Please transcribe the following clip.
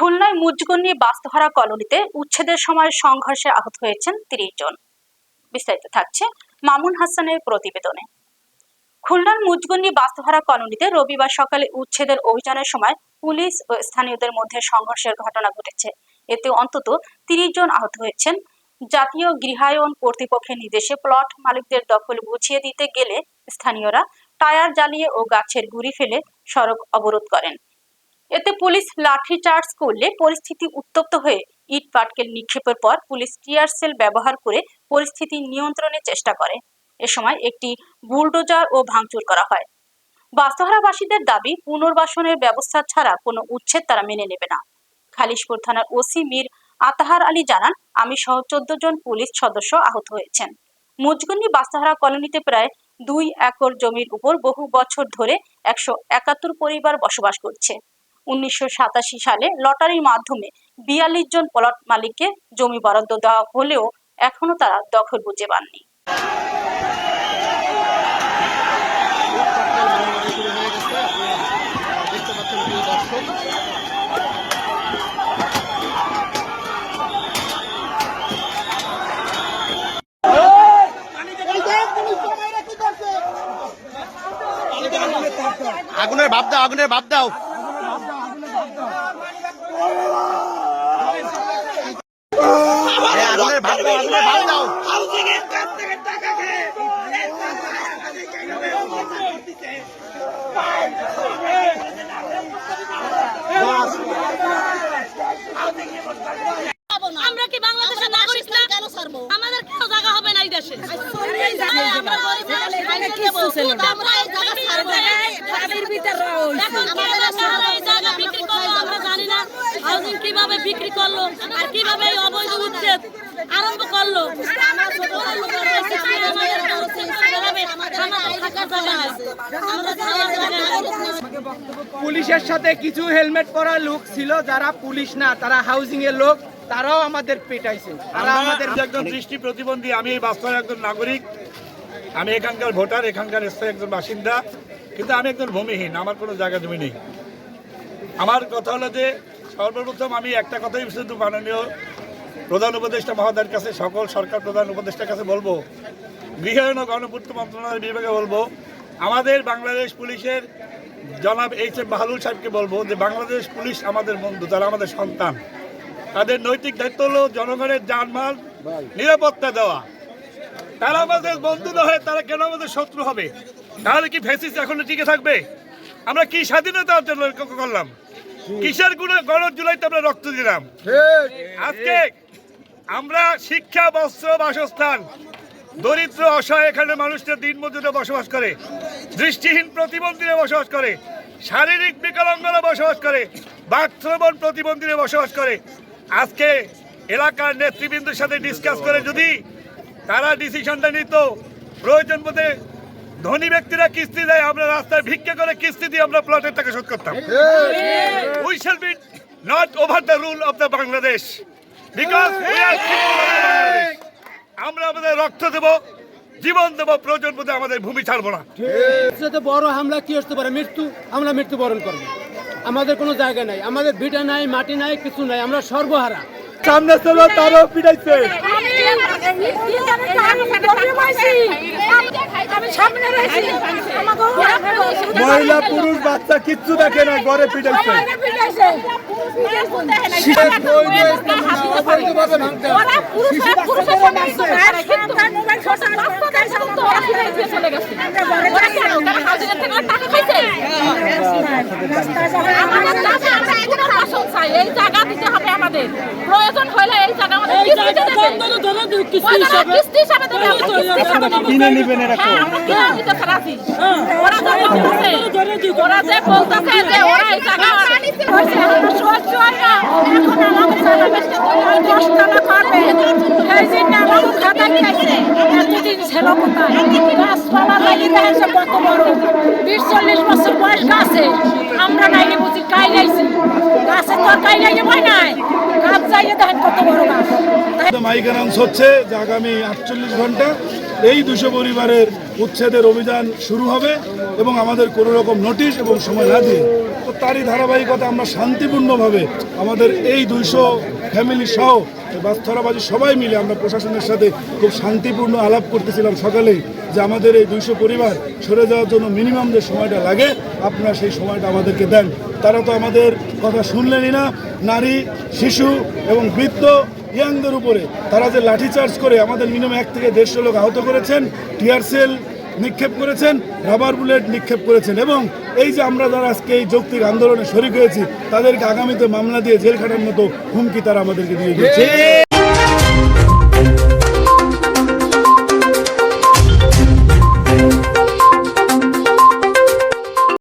খুলনায় মুজগন্নি বাস্তুহারা কলোনিতে উচ্ছেদের সময় সংঘর্ষে আহত হয়েছেন তিরিশ জন। বিস্তারিত থাকছে মামুন হাসানের প্রতিবেদনে। খুলনার মুজগন্নি বাস্তুহারা কলোনিতে রবিবার সকালে উচ্ছেদের অভিযানের সময় পুলিশ ও স্থানীয়দের মধ্যে সংঘর্ষের ঘটনা ঘটেছে। এতে অন্তত তিরিশ জন আহত হয়েছেন। জাতীয় গৃহায়ন কর্তৃপক্ষের নির্দেশে প্লট মালিকদের দখল বুঝিয়ে দিতে গেলে স্থানীয়রা টায়ার জ্বালিয়ে ও গাছের গুড়ি ফেলে সড়ক অবরোধ করেন। এতে পুলিশ লাঠিচার্জ করলে পরিস্থিতি উত্তপ্ত হয়ে ইট পাটকেল নিক্ষেপের পর পুলিশ টিয়ার সেল ব্যবহার করে পরিস্থিতি নিয়ন্ত্রণের চেষ্টা করে। এ সময় একটি বুলডোজার ও ভাঙচুর করা হয়। বাস্তুহারাবাসীদের দাবি, পুনর্বাসনের ব্যবস্থা ছাড়া কোনো উচ্ছেদ তারা মেনে নেবে না। খালিশপুর থানার ওসি মীর আতাহার আলী জানান, আমি সহ চোদ্দ জন পুলিশ সদস্য আহত হয়েছেন। মুজগুন্নি বাস্তাহারা কলোনিতে প্রায় দুই একর জমির উপর বহু বছর ধরে একশো একাত্তর পরিবার বসবাস করছে। উনিশশো সাতাশি সালে লটারির মাধ্যমে বিয়াল্লিশ জন প্লট মালিককে জমি বরাদ্দ দেওয়া হলেও এখনও তারা দখল বুঝে পাননি। আগুনের ভাব দাও, আগুনের ভাব দাও আরে আগুনের ভাব দাও আগুনের ভাব দাও আমরা কি বাংলাদেশের নাগরিক না? কেন ছাড়বো? আমাদের কেউ জায়গা হবে না এই দেশে। হ্যাঁ, আমরা গরিব মানুষ, খাইতে দেবো। কিন্তু আমরা এই জায়গা ছাড়বো। এখন কে বা কারা এই জায়গা বিক্রি করল আমরা জানি না হাউজিং কীভাবে বিক্রি করল আর কীভাবে এই অবৈধ উচ্ছেদ আরম্ভ করল? আমরা ছোট লোক রয়েছে, আমাদের কারও চিন্তা বেরোবে, আমাদের থাকার জায়গা নাই। আমরা থাকার জায়গা পুলিশের সাথে কিছু হেলমেট পরা লোক ছিল যারা পুলিশ না তারা হাউজিং এর লোক তারাও আমাদের পেটাইছে। তারা আমাদের আমি একজন দৃষ্টি প্রতিবন্ধী আমি এই বাস্তবের একজন নাগরিক আমি এখানকার ভোটার এখানকার স্থায়ী একজন বাসিন্দা কিন্তু আমি একজন ভূমিহীন আমার কোনো জায়গা জমি নেই। আমার কথা হলো যে সর্বপ্রথম আমি একটা কথাই শুধু মাননীয় প্রধান উপদেষ্টা মহোদয়ের কাছে, সকল সরকার প্রধান উপদেষ্টার কাছে বলব গৃহায়ন ও গণপূর্ত মন্ত্রণালয়ের বিভাগে বলব, আমাদের বাংলাদেশ পুলিশের জনাব এইচ এম বাহালুল সাহেবকে বলব যে বাংলাদেশ পুলিশ আমাদের বন্ধু তারা আমাদের সন্তান। তাদের নৈতিক দায়িত্ব হলো জনগণের জানমাল, নিরাপত্তা দেওয়া। তারা আমাদের বন্ধু না হয়ে তারা কেন আমাদের শত্রু হবে? তাহলে কি ফেসিস এখনও টিকে থাকবে? আমরা কি স্বাধীনতা অর্জন করলাম? কিসের গুণে গণর জুলাইতে আমরা রক্ত দিলাম? আজকে আমরা শিক্ষা বস্ত্র বাসস্থান দরিদ্র অসহায় এখানে মানুষদের দিন মজুরে বসবাস করে দৃষ্টিহীন প্রতিবন্ধীরা বসবাস করে শারীরিক বিকলাঙ্গরা বসবাস করে বাকশ্রবণ প্রতিবন্ধীরা বসবাস করে। আজকে এলাকার নেতৃবৃন্দের সাথে ডিসকাস করে যদি তারা ডিসিশনটা নিত প্রয়োজন বোধে ধনী ব্যক্তিরা কিস্তি দেয় আমরা রাস্তায় ভিক্ষা করে কিস্তি দিয়ে আমরা প্লটের টাকা শোধ করতাম। We shall be not over the rule of the Bangladesh because আমরা আমাদের রক্ত দেব জীবন দেব প্রয়োজন বোধে আমাদের ভূমি ছাড়বো না। বড় হামলা কি আসতে পারে? মৃত্যু আমরা মৃত্যুবরণ করব। আমাদের কোনো জায়গা নাই আমাদের ভিটা নাই মাটি নাই কিছু নাই আমরা সর্বহারা। সামনে ছিল তারও পিটাইছে। মহিলা পুরুষ বাচ্চা কিচ্ছু দেখে না ঘরে পিটাইছে। অবৈধভাবে ভাঙতে হবে। এই জায়গা দিতে হবে আমাদের প্রয়োজন হলে কিনে নিবেন এরকম। হ্যাঁ, রাজি। ওরা যে বলতেছে, যে ওরা এই জায়গা সহ্য হয় না। এখন আমাদের জায়গা বেচতে হলে ওই পারবে। এই জন্য আমাকে খাতা দিয়েছে। এতদিন ছিল কোথায়? গাছপালা লাগিয়ে দেখেছে কত বড়। বিশ চল্লিশ বছর বয়স গাছে। আমরা নাইলে বুঝি কাই লাইছি গাছের তো আর কাই লাইলে ভয় নাই গাছ চাইলে দেখেন কত বড় গাছ মাইকানান্স হচ্ছে যে আগামী আটচল্লিশ ঘণ্টা এই দুশো পরিবারের উচ্ছেদের অভিযান শুরু হবে এবং আমাদের কোনো রকম নোটিশ এবং সময় না দিয়ে। তো তারই ধারাবাহিকতা আমরা শান্তিপূর্ণভাবে আমাদের এই দুইশো ফ্যামিলি সহ বাস্তরাবাজি সবাই মিলে আমরা প্রশাসনের সাথে খুব শান্তিপূর্ণ আলাপ করতেছিলাম সকালেই যে আমাদের এই দুইশো পরিবার সরে যাওয়ার জন্য মিনিমাম যে সময়টা লাগে, আপনারা সেই সময়টা আমাদেরকে দেন। তারা তো আমাদের কথা শুনলেনই না। নারী, শিশু এবং বৃদ্ধ ইয়াংদের উপরে। তারা যে লাঠিচার্জ করে আমাদের মিনিমাম এক থেকে দেড়শো লোক আহত করেছেন, টিয়ার সেল নিক্ষেপ করেছেন, রাবার বুলেট নিক্ষেপ করেছেন এবং এই যে আমরা যারা আজকে এই যৌক্তিক আন্দোলনে শরিক হয়েছি, তাদেরকে আগামীতে মামলা দিয়ে জেল খাটার মতো হুমকি তারা আমাদেরকে দিয়ে দিচ্ছে